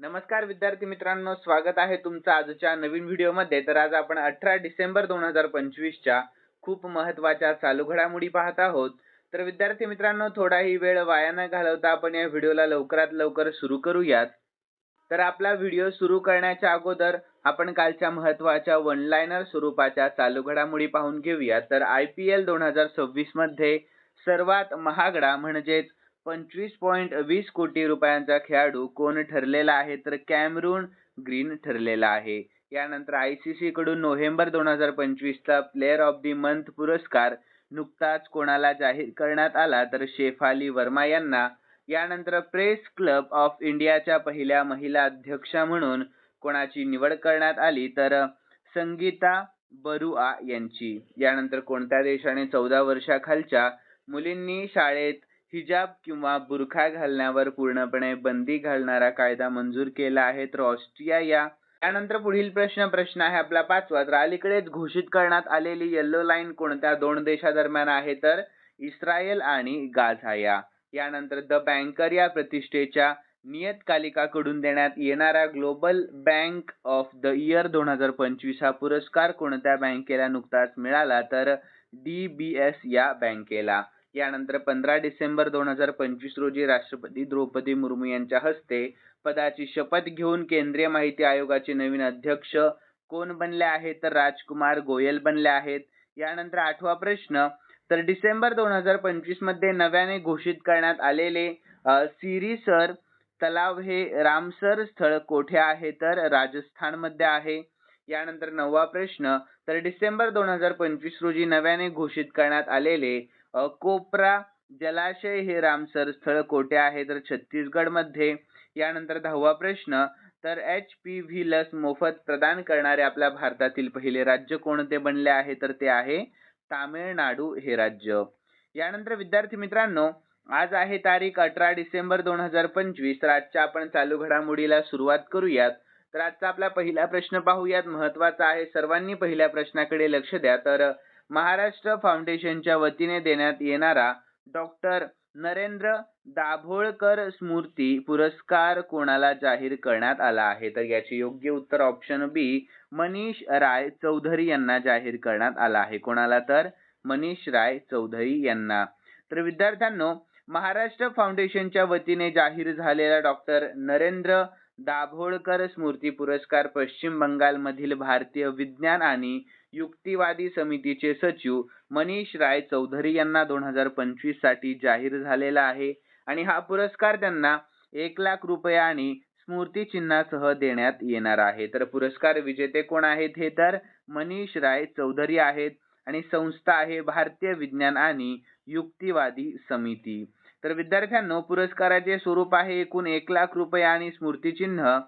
नमस्कार विद्यार्थी मित्रांनो स्वागत आहे तुमचं आजच्या नवीन व्हिडिओमध्ये. तर आज आपण अठरा डिसेंबर दोन हजार पंचवीसच्या खूप महत्त्वाच्या चालू घडामोडी पाहत आहोत. तर विद्यार्थी मित्रांनो थोडाही वेळ वाया न घालवता आपण या व्हिडिओला लवकरात लवकर सुरू करूयात. तर आपला व्हिडिओ सुरू करण्याच्या अगोदर आपण कालच्या महत्त्वाच्या वनलायनर स्वरूपाच्या चालू घडामोडी पाहून घेऊया तर आय पी एल दोन हजार सव्वीसमध्ये सर्वात महागडा म्हणजेच पंचवीस पॉईंट वीस कोटी रुपयांचा खेळाडू कोण ठरलेला आहे? तर कॅमरून ग्रीन ठरलेला आहे. यानंतर आय सी सी कडून नोव्हेंबर दोन हजार पंचवीसचा प्लेअर ऑफ दी मंथ पुरस्कार नुकताच कोणाला जाहीर करण्यात आला? तर शेफाली वर्मा यांना. यानंतर प्रेस क्लब ऑफ इंडियाच्या पहिल्या महिला अध्यक्षा म्हणून कोणाची निवड करण्यात आली? तर संगीता बरुआ यांची. यानंतर कोणत्या देशाने चौदा वर्षाखालच्या मुलींनी शाळेत हिजाब किंवा बुरखा घालण्यावर पूर्णपणे बंदी घालणारा कायदा मंजूर केला आहे तर ऑस्ट्रिया या. त्यानंतर पुढील प्रश्न प्रश्न आहे आपला पाचवा. तर अलीकडेच घोषित करण्यात आलेली येल्लो लाईन कोणत्या दोन देशादरम्यान आहे तर इस्रायल आणि गाझा या. यानंतर द बँकर या प्रतिष्ठेच्या नियतकालिकाकडून देण्यात येणारा global bank of the year दोन हजार पंचवीस हा पुरस्कार कोणत्या बँकेला नुकताच मिळाला तर डी बी एस या बँकेला. यानंतर पंधरा डिसेंबर दोन हजार पंचवीस रोजी राष्ट्रपती द्रौपदी मुर्मू यांच्या हस्ते पदाची शपथ घेऊन केंद्रीय माहिती आयोगाचे नवीन अध्यक्ष कोण बनले आहेत? तर राजकुमार गोयल बनले आहेत. यानंतर आठवा प्रश्न तर डिसेंबर दोन हजार पंचवीसमध्ये नव्याने घोषित करण्यात आलेले सिरीसर तलाव हे रामसर स्थळ कोठे आहे? तर राजस्थानमध्ये आहे. यानंतर नववा प्रश्न तर डिसेंबर दोन हजार पंचवीस रोजी नव्याने घोषित करण्यात आलेले कोपरा जलाशय हे रामसर स्थळ कोठे आहे? तर छत्तीसगडमध्ये यानंतर दहावा प्रश्न तर एच पी व्ही लस मोफत प्रदान करणारे आपल्या भारतातील पहिले राज्य कोणते बनले आहे? तर ते आहे तामिळनाडू हे राज्य. यानंतर विद्यार्थी मित्रांनो आज आहे तारीख अठरा डिसेंबर दोन हजार पंचवीस. तर आजच्या आपण चालू घडामोडीला सुरुवात करूयात. तर आजचा आपला पहिला प्रश्न पाहूयात. महत्त्वाचा आहे. सर्वांनी पहिल्या प्रश्नाकडे लक्ष द्या. तर महाराष्ट्र फाउंडेशनच्या वतीने देण्यात येणारा डॉक्टर नरेंद्र दाभोळकर स्मृती पुरस्कार कोणाला जाहीर करण्यात आला आहे? तर याचे योग्य उत्तर ऑप्शन बी मनीष राय चौधरी यांना जाहीर करण्यात आला आहे. कोणाला तर? मनीष राय चौधरी यांना. तर विद्यार्थ्यांनो महाराष्ट्र फाउंडेशनच्या वतीने जाहीर झालेला डॉक्टर नरेंद्र दाभोळकर स्मृती पुरस्कार पश्चिम बंगालमधील भारतीय विज्ञान आणि युक्तिवादी समितीचे सचिव मनीष राय चौधरी यांना दोन हजार पंचवीससाठी जाहीर झालेला आहे आणि हा पुरस्कार त्यांना एक लाख रुपये आणि स्मृती चिन्हासह देण्यात येणार आहे. तर पुरस्कार विजेते कोण आहेत हे तर मनीष राय चौधरी आहेत आणि संस्था आहे भारतीय विज्ञान आणि युक्तिवादी समिती. तर विद्यार्थ्यांनो पुरस्काराचे स्वरूप आहे एकूण एक लाख रुपये आणि स्मृतिचिन्ह.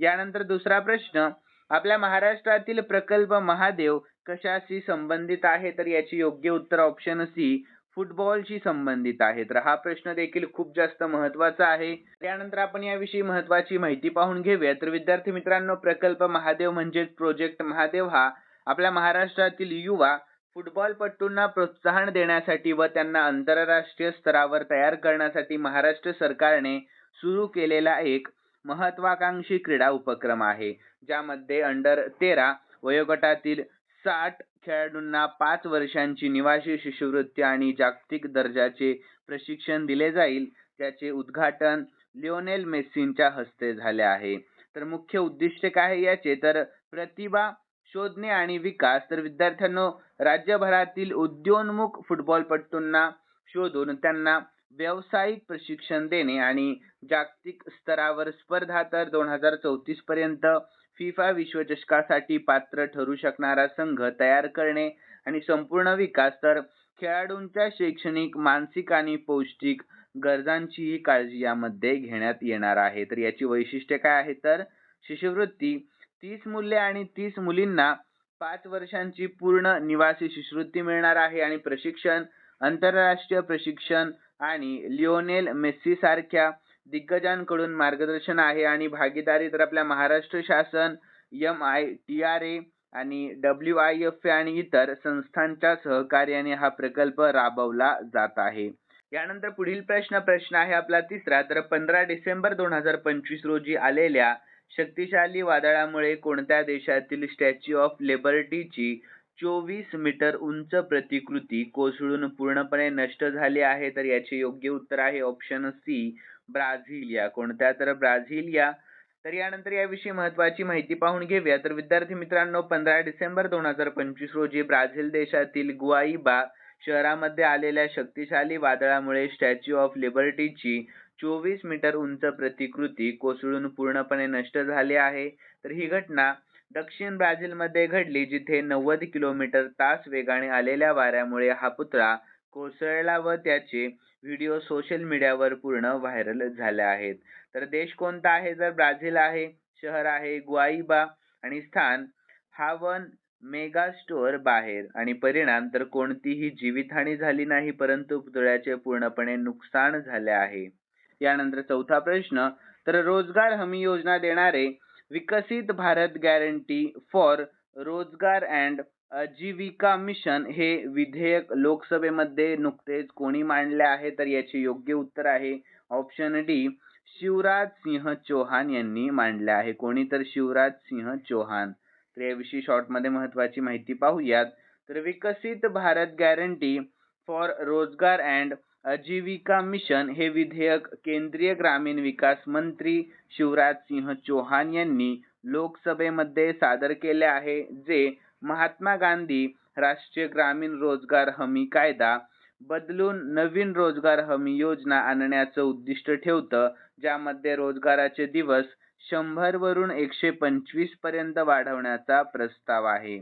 यानंतर दुसरा प्रश्न आपल्या महाराष्ट्रातील प्रकल्प महादेव कशाशी संबंधित आहे? तर याची योग्य उत्तर ऑप्शन सी फुटबॉलशी संबंधित आहे. तर हा प्रश्न देखील खूप जास्त महत्त्वाचा आहे. त्यानंतर आपण याविषयी महत्वाची माहिती पाहून घेऊया तर विद्यार्थी मित्रांनो प्रकल्प महादेव म्हणजेच प्रोजेक्ट महादेव हा आपल्या महाराष्ट्रातील युवा फुटबॉलपटूंना प्रोत्साहन देण्यासाठी व त्यांना आंतरराष्ट्रीय स्तरावर तयार करण्यासाठी महाराष्ट्र सरकारने सुरू केलेला एक महत्वाकांक्षी क्रीडा उपक्रम आहे ज्यामध्ये अंडर तेरा वयोगटातील साठ खेळाडूंना पाच वर्षांची निवासी शिष्यवृत्ती आणि जागतिक दर्जाचे प्रशिक्षण दिले जाईल ज्याचे उद्घाटन लिओनेल मेस्सींच्या हस्ते झाले आहे. तर मुख्य उद्दिष्ट काय याचे? तर प्रतिभा शोधणे आणि विकास. तर विद्यार्थ्यांनो राज्यभरातील उद्योन्मुख फुटबॉलपटूंना शोधून त्यांना व्यावसायिक प्रशिक्षण देणे आणि जागतिक स्तरावर स्पर्धा तर दोन हजार चौतीस पर्यंत फिफा विश्वचषकासाठी पात्र ठरू शकणारा संघ तयार करणे आणि संपूर्ण विकास. तर खेळाडूंच्या शैक्षणिक मानसिक आणि पौष्टिक गरजांचीही काळजी यामध्ये घेण्यात येणार आहे. तर याची वैशिष्ट्ये काय आहे तर शिष्यवृत्ती तीस मुले आणि तीस मुलींना पाच वर्षांची पूर्ण निवासी शिष्यवृत्ती मिळणार आहे आणि प्रशिक्षण आंतरराष्ट्रीय प्रशिक्षण आणि लिओनेल मेस्सी सारख्या दिग्गजांकडून मार्गदर्शन आहे आणि भागीदारी तर आपल्या महाराष्ट्र शासन M I T R A आणि डब्ल्यू आय एफ ए आणि इतर संस्थांच्या सहकार्याने हा प्रकल्प राबवला जात आहे. यानंतर पुढील प्रश्न प्रश्न आहे आपला तिसरा. तर पंधरा डिसेंबर दोन हजार पंचवीस रोजी आलेल्या शक्तिशाली वादळामुळे कोणत्या देशातील स्टॅच्यू ऑफ लिबर्टीची चोवीस मीटर उंच प्रतिकृती कोसळून पूर्णपणे नष्ट झाली आहे? तर याचे योग्य उत्तर आहे ऑप्शन सी ब्राझिलिया. कोणत्या? तर ब्राझिलिया. तर यानंतर याविषयी महत्वाची माहिती पाहून घेऊया. तर विद्यार्थी मित्रांनो पंधरा डिसेंबर दोन हजार पंचवीस रोजी ब्राझील देशातील गुआईबा शहरामध्ये आलेल्या शक्तिशाली वादळामुळे स्टॅच्यू ऑफ लिबर्टीची चोवीस मीटर उंच प्रतिकृती कोसळून पूर्णपणे नष्ट झाली आहे. तर ही घटना दक्षिण ब्राझीलमध्ये घडली जिथे नव्वद किलोमीटर तास वेगाने आलेल्या वाऱ्यामुळे हा पुतळा कोसळला व त्याचे व्हिडिओ सोशल मीडियावर पूर्ण व्हायरल झाले आहेत. तर देश कोणता आहे? तर ब्राझील आहे शहर आहे गुआईबा आणि स्थान हावन मेगा स्टोअर बाहेर. आणि परिणाम तर कोणतीही जीवितहानी झाली नाही परंतु पुतळ्याचे पूर्णपणे नुकसान झाले आहे. यानंतर चौथा प्रश्न तर रोजगार हमी योजना देणारे Viksit Bharat guarantee for Rozgar and Ajeevika mission हे विधेयक लोकसभेमध्ये नुकतेच कोणी मांडले आहे? तर याचे योग्य उत्तर आहे ऑप्शन डी शिवराज सिंह चौहान यांनी मांडले आहे. कोणी तर शिवराज सिंह चौहान. तर याविषयी शॉर्टमध्ये महत्वाची माहिती पाहूयात. तर Viksit Bharat guarantee for Rozgar and Ajeevika mission हे विधेयक केंद्रीय ग्रामीण विकास मंत्री शिवराज सिंह चौहान यांनी लोकसभेमध्ये सादर केले आहे जे महात्मा गांधी राष्ट्रीय ग्रामीण रोजगार हमी कायदा बदलून नवीन रोजगार हमी योजना आणण्याचं उद्दिष्ट ठेवतं ज्यामध्ये रोजगाराचे दिवस शंभर वरून एकशे पंचवीसपर्यंत वाढवण्याचा प्रस्ताव आहे.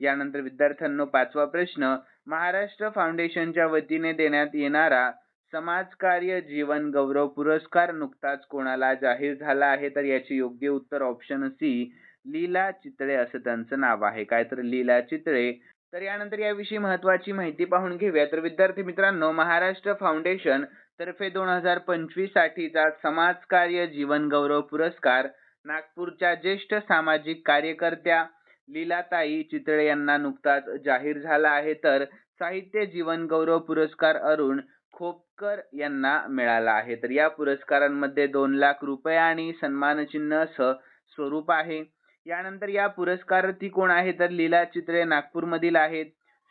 यानंतर विद्यार्थ्यांनो पाचवा प्रश्न महाराष्ट्र फाउंडेशनच्या वतीने देण्यात येणारा समाजकार्य जीवन गौरव पुरस्कार नुकताच कोणाला जाहीर झाला आहे तर याचे योग्य उत्तर ऑप्शन सी लीला चितळे असं त्यांचं नाव आहे. काय तर लीला चितळे. तर यानंतर याविषयी महत्वाची माहिती पाहून घेऊया. तर विद्यार्थी मित्रांनो महाराष्ट्र फाउंडेशन तर्फे दोन हजार पंचवीस साठीचा समाजकार्य जीवन गौरव पुरस्कार नागपूरच्या ज्येष्ठ सामाजिक कार्यकर्त्या लीलाताई चितळे यांना नुकताच जाहीर झाला आहे. तर साहित्य जीवन गौरव पुरस्कार अरुण खोपकर यांना मिळाला आहे. तर या पुरस्कारांमध्ये दोन लाख रुपये आणि सन्मानचिन्ह असं स्वरूप आहे. यानंतर या पुरस्कारार्थी कोण आहे? तर लीला चित्रे नागपूरमधील आहेत.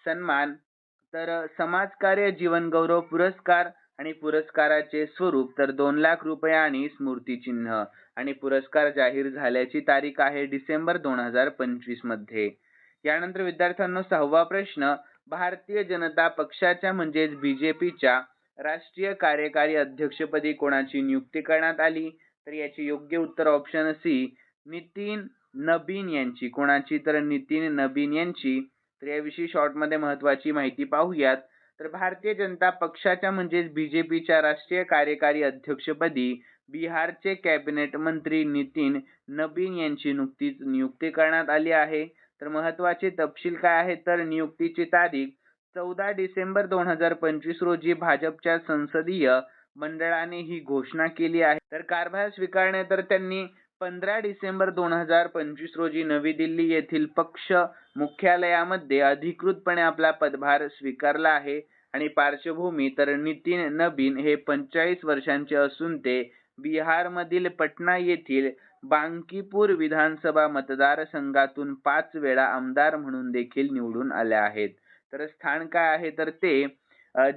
सन्मान. तर समाजकार्य जीवन गौरव पुरस्कार आणि पुरस्काराचे स्वरूप तर दोन लाख रुपये आणि स्मृतिचिन्ह. आणि पुरस्कार जाहीर झाल्याची तारीख आहे डिसेंबर दोन हजार पंचवीसमध्ये. यानंतर विद्यार्थ्यांनो सहावा प्रश्न. भारतीय जनता पक्षाच्या म्हणजेच बीजेपीच्या राष्ट्रीय कार्यकारी अध्यक्षपदी कोणाची नियुक्ती करण्यात आली? तर याचे योग्य उत्तर ऑप्शन सी नितीन नबीन यांची. कोणाची? तर नितीन नबीन यांची. तर याविषयी शॉर्टमध्ये महत्वाची माहिती पाहूयात. तर भारतीय जनता पक्षाच्या म्हणजेच बीजेपीच्या राष्ट्रीय कार्यकारी अध्यक्षपदी बिहारचे कॅबिनेट मंत्री नितीन नबीन यांची नुकतीच नियुक्ती करण्यात आली आहे. तर महत्त्वाचे तपशील काय आहे तर नियुक्तीची तारीख चौदा डिसेंबर दोन हजार पंचवीस रोजी भाजपच्या संसदीय मंडळाने ही घोषणा केली आहे. तर कारभार स्वीकारणे तर त्यांनी पंधरा डिसेंबर दोन हजार पंचवीस रोजी नवी दिल्ली येथील पक्ष मुख्यालयामध्ये अधिकृतपणे आपला पदभार स्वीकारला आहे. आणि पार्श्वभूमी तर नितीन नबीन हे पंचेचाळीस वर्षांचे असून ते बिहारमधील पटना येथील बांकीपूर विधानसभा मतदारसंघातून पाच वेळा आमदार म्हणून देखील निवडून आले आहेत. तर स्थान काय आहे? तर ते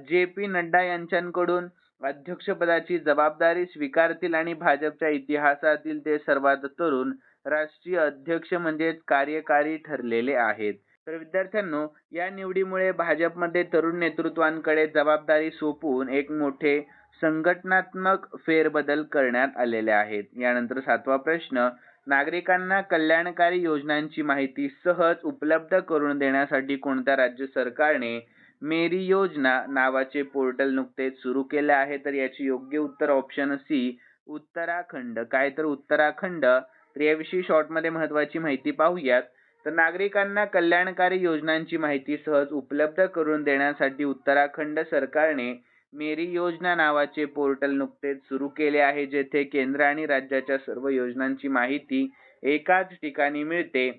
जे पी नड्डा यांच्याकडून अध्यक्षपदाची जबाबदारी स्वीकारतील आणि भाजपच्या इतिहासातील ते सर्वात तरुण राष्ट्रीय अध्यक्ष म्हणजेच कार्यकारी ठरलेले आहेत. तर विद्यार्थ्यांनो या निवडीमुळे भाजपमध्ये तरुण नेतृत्वांकडे जबाबदारी सोपवून एक मोठे संघटनात्मक फेरबदल करण्यात आलेले आहेत. यानंतर सातवा प्रश्न नागरिकांना कल्याणकारी योजनांची माहिती सहज उपलब्ध करून देण्यासाठी कोणत्या राज्य सरकारने मेरी योजना नावाचे पोर्टल नुकतेच सुरू केले आहे? तर याची योग्य उत्तर ऑप्शन सी उत्तराखंड. काय तर उत्तराखंड. तर याविषयी शॉर्टमध्ये महत्वाची माहिती पाहूयात. तर नागरिकांना कल्याणकारी योजनांची माहिती सहज उपलब्ध करून देण्यासाठी उत्तराखंड सरकारने मेरी योजना नावाचे पोर्टल नुकतेच सुरू केले आहे जेथे केंद्र आणि राज्याच्या सर्व योजनांची माहिती एकाच ठिकाणी मिळते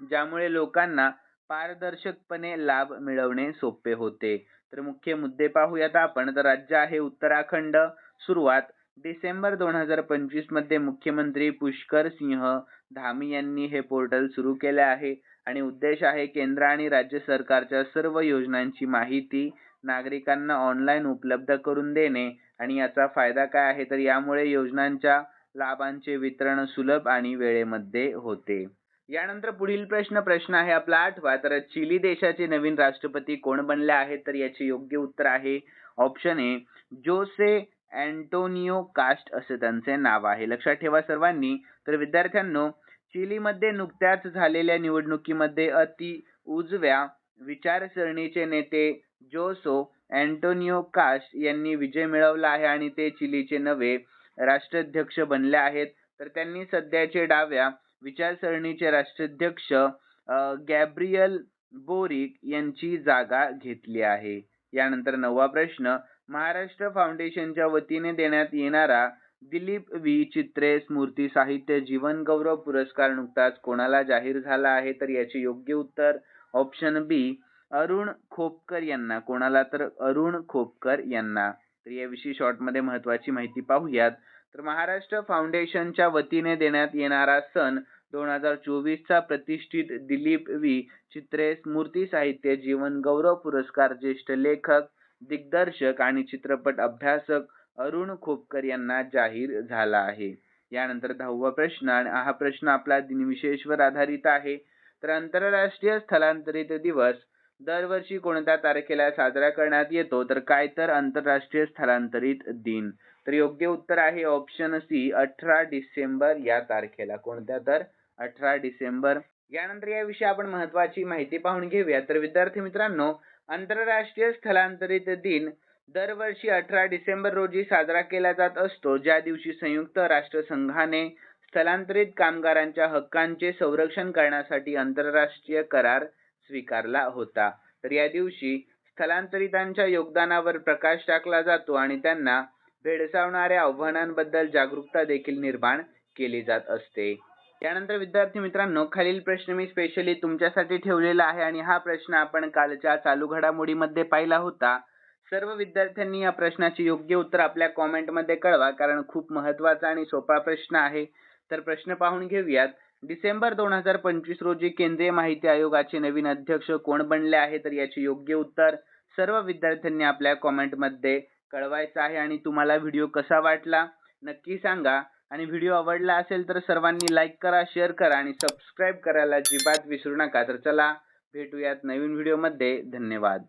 ज्यामुळे लोकांना पारदर्शकपणे लाभ मिळवणे सोपे होते. तर मुख्य मुद्दे पाहूयात आपण. तर राज्य आहे उत्तराखंड. सुरुवात डिसेंबर दोन हजार पंचवीसमध्ये मुख्यमंत्री पुष्कर सिंह धामी यांनी हे पोर्टल सुरू केले आहे. आणि उद्देश आहे केंद्र आणि राज्य सरकारच्या सर्व योजनांची माहिती नागरिकांना ऑनलाईन उपलब्ध करून देणे. आणि याचा फायदा काय आहे? तर यामुळे योजनांच्या लाभांचे वितरण सुलभ आणि वेळेमध्ये होते. यानंतर पुढील प्रश्न प्रश्न आहे आपला आठवा. तर चिली देशाचे नवीन राष्ट्रपती कोण बनले आहेत? तर याचे योग्य उत्तर आहे option A Jose Antonio Kast असे त्यांचे नाव आहे. लक्षात ठेवा सर्वांनी. तर विद्यार्थ्यांनो चिलीमध्ये नुकत्याच झालेल्या निवडणुकीमध्ये अति उजव्या विचारसरणीचे नेते जोसो अँटोनियो कास्ट यांनी विजय मिळवला आहे आणि ते चिलीचे नवे राष्ट्राध्यक्ष बनले आहेत. तर त्यांनी सध्याचे डाव्या विचारसरणीचे राष्ट्राध्यक्ष गॅब्रियल बोरिक यांची जागा घेतली आहे. यानंतर नववा प्रश्न महाराष्ट्र फाउंडेशनच्या वतीने देण्यात येणारा दिलीप वी चित्रे स्मृती साहित्य जीवनगौरव पुरस्कार नुकताच कोणाला जाहीर झाला आहे तर याचे योग्य उत्तर ऑप्शन बी अरुण खोपकर यांना. कोणाला तर अरुण खोपकर यांना. तर याविषयी शॉर्टमध्ये महत्वाची माहिती पाहूयात. तर महाराष्ट्र फाउंडेशनच्या वतीने देण्यात येणारा सन दोन हजार चोवीसचा प्रतिष्ठित दिलीप वी चित्रे स्मृती साहित्य जीवन गौरव पुरस्कार ज्येष्ठ लेखक दिग्दर्शक आणि चित्रपट अभ्यासक अरुण खोपकर यांना जाहीर झाला आहे. यानंतर दहावा प्रश्न आणि हा प्रश्न आपला दिनविशेषवर आधारित आहे. तर आंतरराष्ट्रीय स्थलांतरित दिवस दरवर्षी कोणत्या तारखेला साजरा करण्यात येतो? तर काय तर आंतरराष्ट्रीय स्थलांतरित दिन. तर योग्य उत्तर आहे ऑप्शन सी अठरा डिसेंबर. या तारखेला कोणत्या तर? अठरा डिसेंबर. यानंतर याविषयी आपण महत्वाची माहिती पाहून घेऊया. तर विद्यार्थी मित्रांनो आंतरराष्ट्रीय स्थलांतरित दिन दरवर्षी अठरा डिसेंबर रोजी साजरा केला जात असतो. ज्या दिवशी संयुक्त राष्ट्रसंघाने स्थलांतरित कामगारांच्या हक्कांचे संरक्षण करण्यासाठी आंतरराष्ट्रीय करार स्वीकारला होता. तर या दिवशी स्थलांतरितांच्या योगदानावर प्रकाश टाकला जातो आणि त्यांना भेडसावणाऱ्या आव्हानांबद्दल जागरूकता देखील निर्माण केली जात असते. त्यानंतर विद्यार्थी मित्रांनो खालील प्रश्न मी स्पेशली तुमच्यासाठी ठेवलेला आहे आणि हा प्रश्न आपण कालच्या चालू घडामोडीमध्ये पाहिला होता. सर्व विद्यार्थ्यांनी या प्रश्नाचे योग्य उत्तर आपल्या कॉमेंटमध्ये कळवा कारण खूप महत्त्वाचा आणि सोपा प्रश्न आहे. तर प्रश्न पाहून घेऊयात. डिसेंबर दोन हजार पंचवीस रोजी केंद्रीय माहिती आयोगाचे नवीन अध्यक्ष कोण बनले आहे? तर याचे योग्य उत्तर सर्व विद्यार्थ्यांनी आपल्या कॉमेंटमध्ये कळवायचं आहे आणि तुम्हाला व्हिडिओ कसा वाटला? नक्की सांगा. आणि व्हिडिओ आवडला असेल तर सर्वांनी लाईक करा शेअर करा आणि सबस्क्राईब करायला अजिबात विसरू नका. तर चला भेटूयात नवीन व्हिडिओमध्ये धन्यवाद.